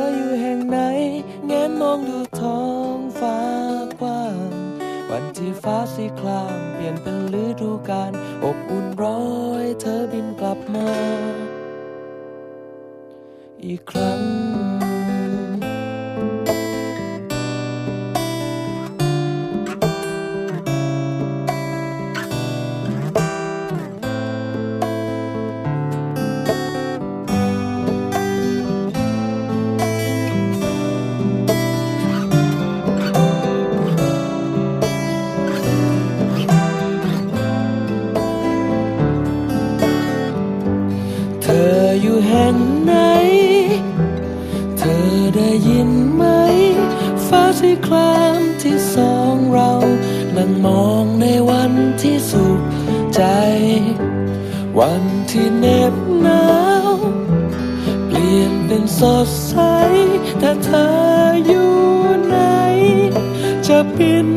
ออยู่แห่งไหนแงนมองดูท้องฟ้ากว้าง วันที่ฟ้าสีครามเปลี่ยนเป็นฤดูกาลอบอุ่นร้อยเธอบินกลับมา อีกครั้งังมองในวันที่สุขใจ วันที่เหน็บหนาว เปลี่ยนเป็นสดใสแต่เธออยู่ไหน จะบิน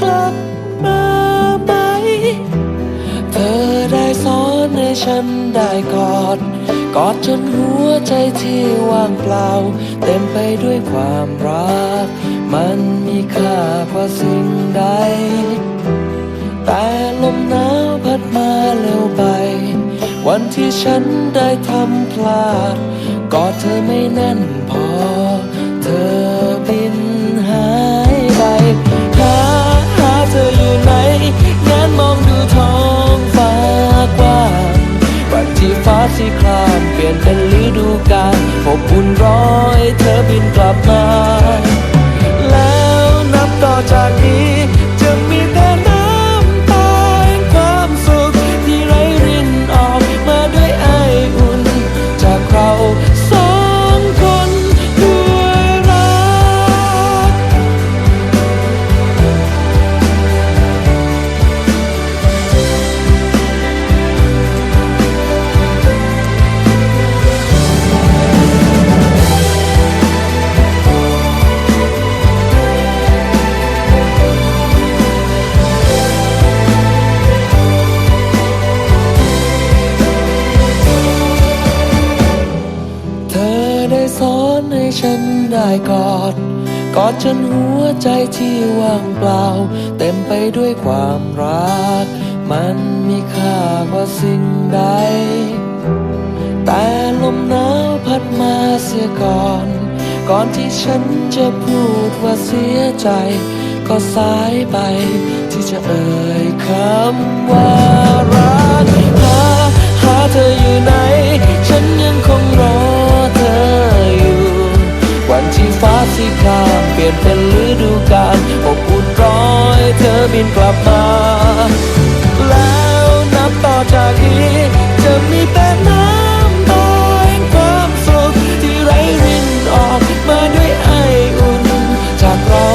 กลับมาไหม เธอได้สอนให้ฉันได้กอด กอดจนหัวใจที่ว่างเปล่า เต็มไปด้วยความรัก มันมีค่ากว่าสิ่งใด แต่ลมหนาวพัดมาเร็วไป วันที่ฉันได้ทำพลาด กอดเธอไม่แน่นพอ เธอบินหายไปหาหาเธออยู่ไหนแงนมองดูท้องฟ้ากว้างวันที่ฟ้าสีครามเปลี่ยนเป็นฤดูกาลอบอุ่นร้อยเธอบินกลับมา ต่อจากนี้จะมีแต่ กอดจนหัวใจที่ว่างเปล่า เต็มไปด้วยความรัก มันมีค่ากว่าสิ่งใด แต่ลมหนาวพัดมาเสียก่อน ก่อนที่ฉันจะพูดว่าเสียใจ ก็สายไปที่จะเอ่ยคำว่ารักหาหาเธออยู่ไหน ฉันยัง วันที่ฟ้าสีครามเปลี่ยนเป็นฤดูกาลอบอุ่นร้อยเธอบินกลับมา แล้วนับต่อจากนี้จะมีแต่น้ำตาแห่งความสุขที่ไร้รินออกมาด้วยไออุ่นจากเรา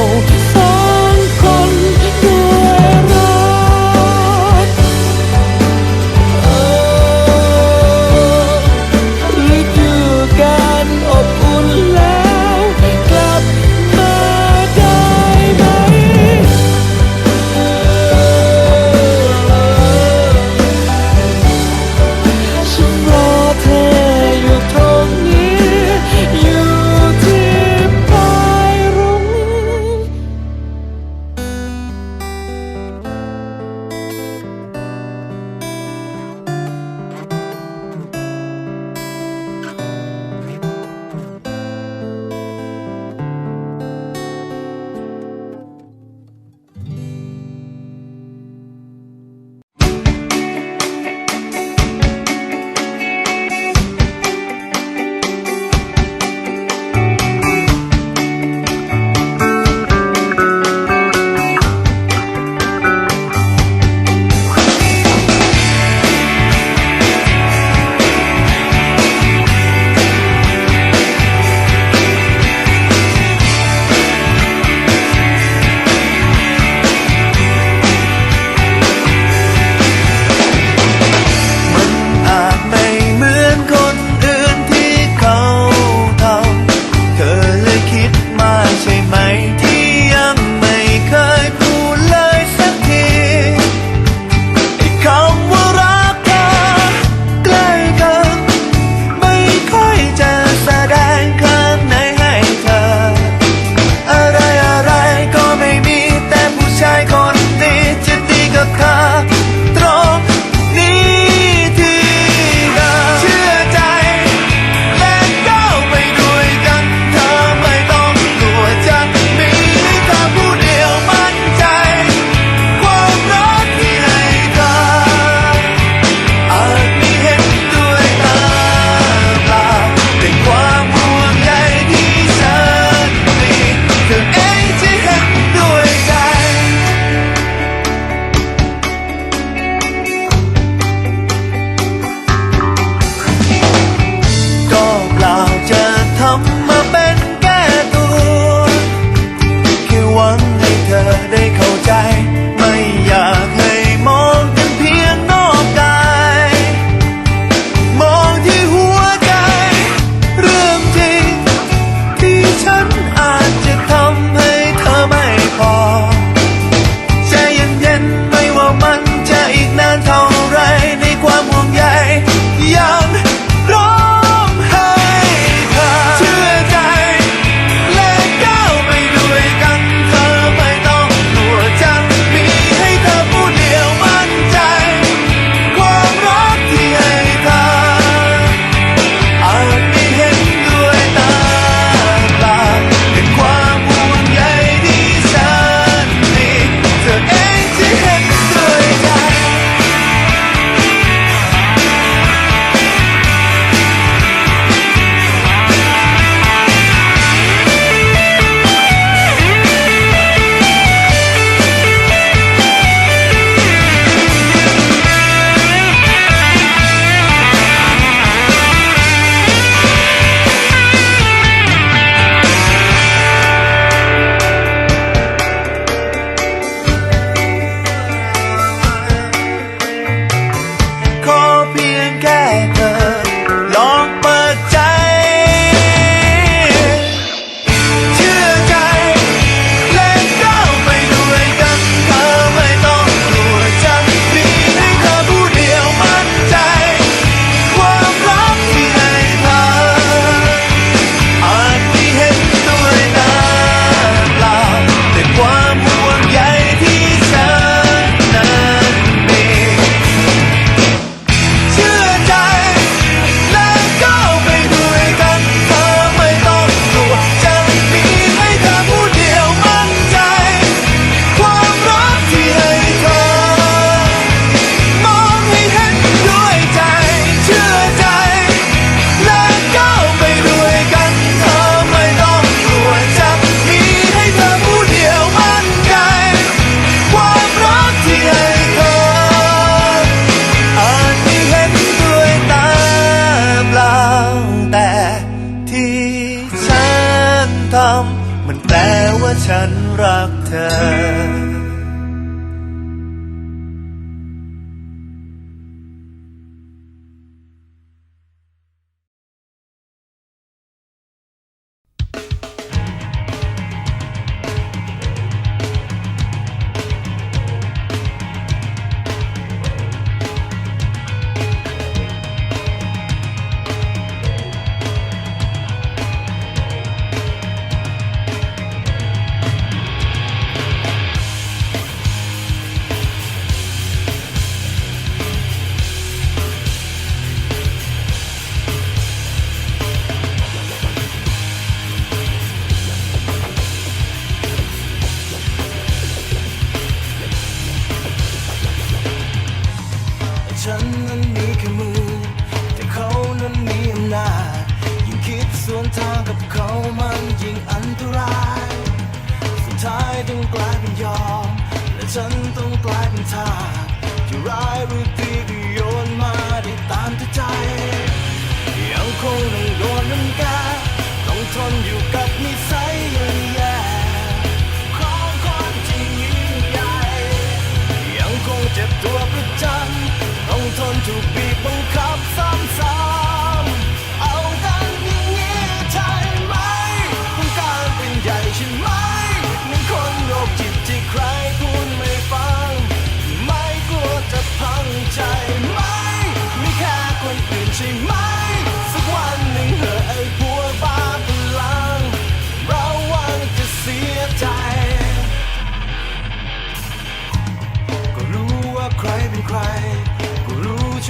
to be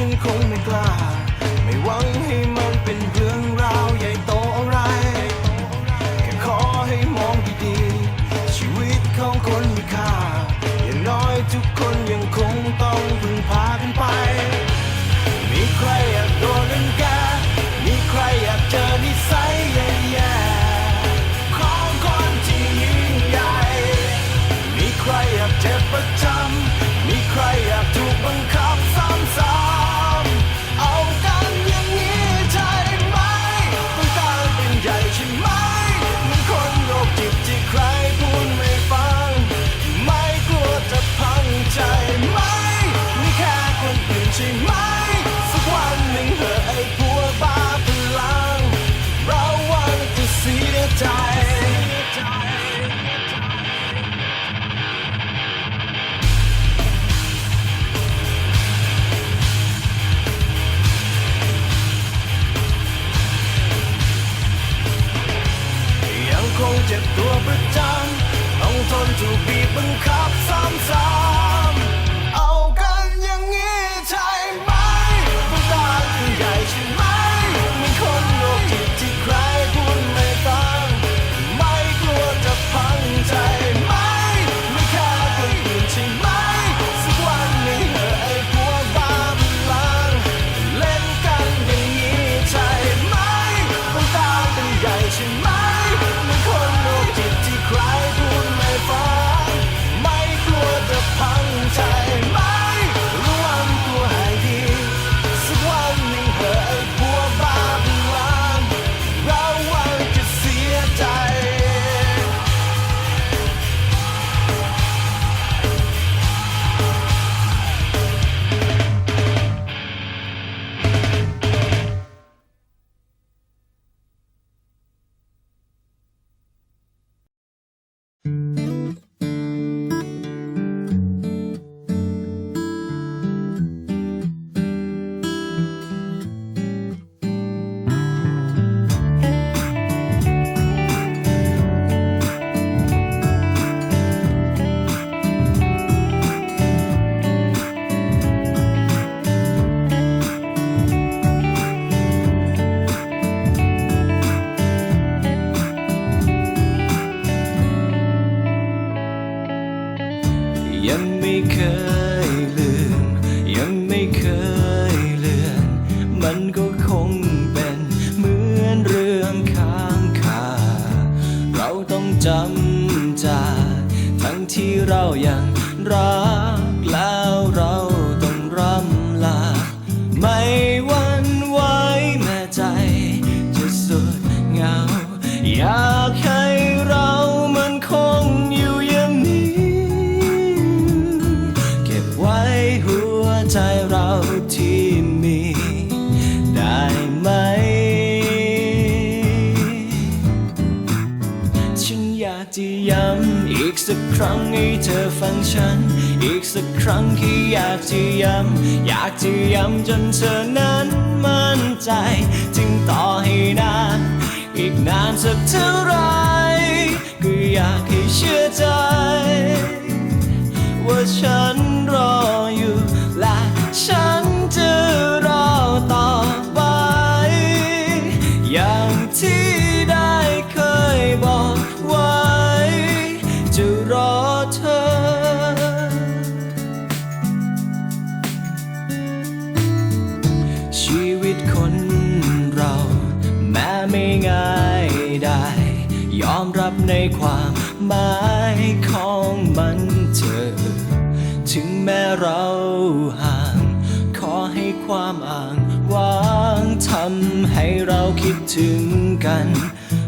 ันคงไม่กล้า ไม่หวังให้มันเป็นเรื่องราวใหญ่โตอะไร แค่ขอให้ม ยังไม่เคยลืม ยังไม่เคยเลือน มันก็คงเป็นเหมือนเรื่องค้างคา เราต้องจำจาทั้งที่เรายังรัก ครั้งให้เธอฟังฉัน อีกสักครั้งที่อยากจะย้ำอยากจะย้ำจนเธอนั้นมั่นใจจึงต่อให้นานอีกนานสักเท่าไหรก็อยากให้เชื่อใจ แม้เราห่าง ขอให้ความอ่างว่างทำให้เราคิดถึงกัน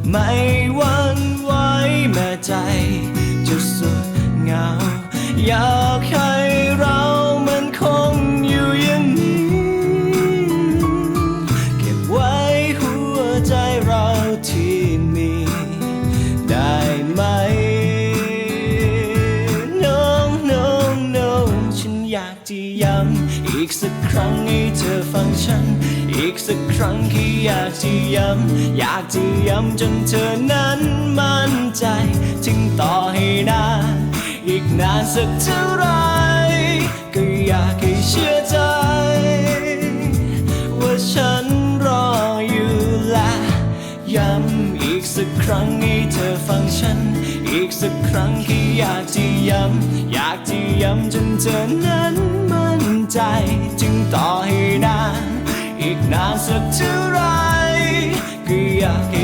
ไม่หวันไหวแม้ใจจะสุดเหงาอยากให้ ครั้งที่อยากจะย้ำอยากจะย้ำจนเธอนั้นมั่นใจ ถึงต่อให้นานอีกนานสักเท่าไหรก็อยากให้เชื่อใจ ว่าฉันรออยู่และย้ำอีกสักครั้งให้เธอฟังฉัน อีกสักครั้งที่อยากจะย้ำอยากจะย้ำจนเธอนั้นมั่นใจ จึงต่อ นานสักเท่าไหรก็อยาก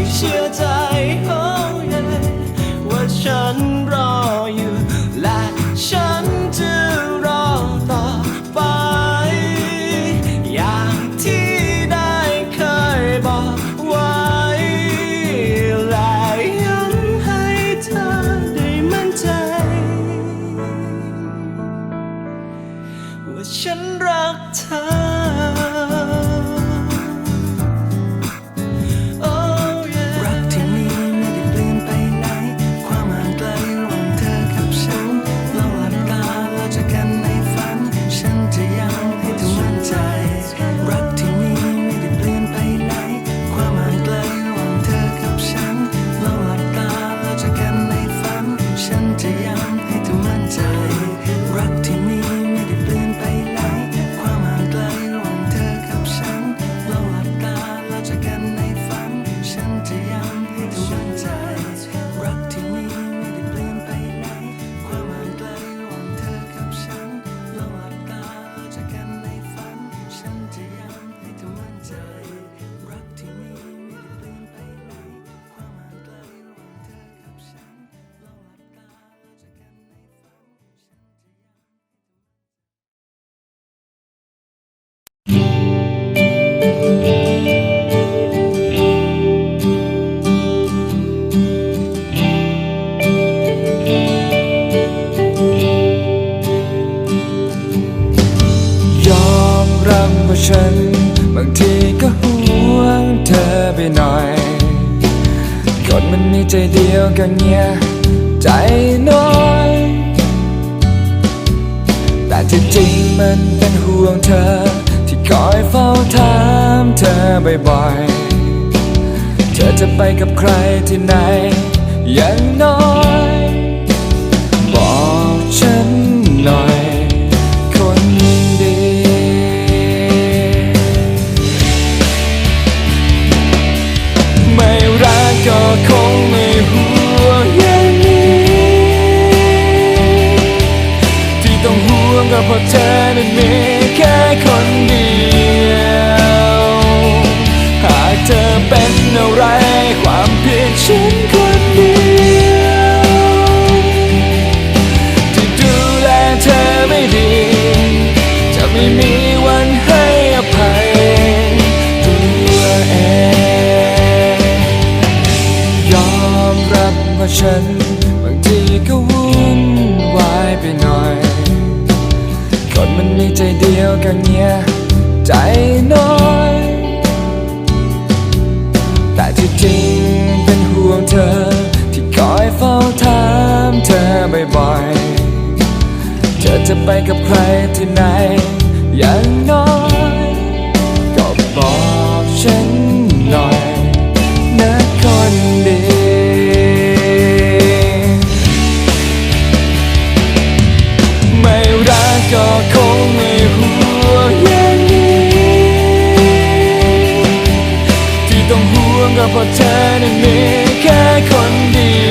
รับว่าฉัน บางทีก็ห่วงเธอไปหน่อย คนมันมีใจเดียวก็เงียใจน้อย แต่ที่จริงมันเป็นห่วงเธอ ที่คอยเฝ้าถามเธอบ่อยๆ เธอจะไปกับใครที่ไหนอย่างน้อย ราะเธอนั้นมีแค่คนเดียว หากเธอ ก็คงไม่ห่วงย่งนี้ ที่ต้องห่วงก็เพราะเธอนั้นมีแค่คนเดีย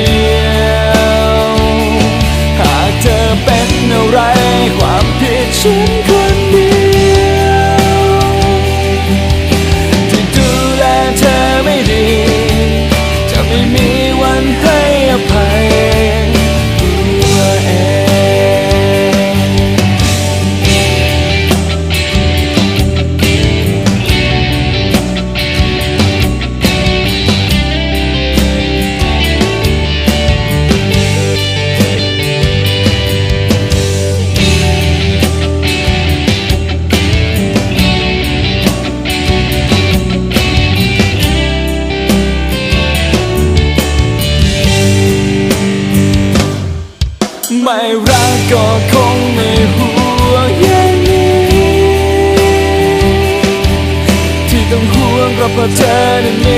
turning me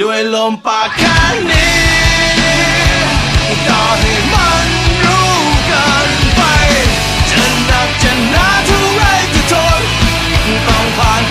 ด้วยลมปากแค่นี้ต่อให้มันรู้กันไป จะหนักจะหนาเท่าไรจะทนต้องผ่าน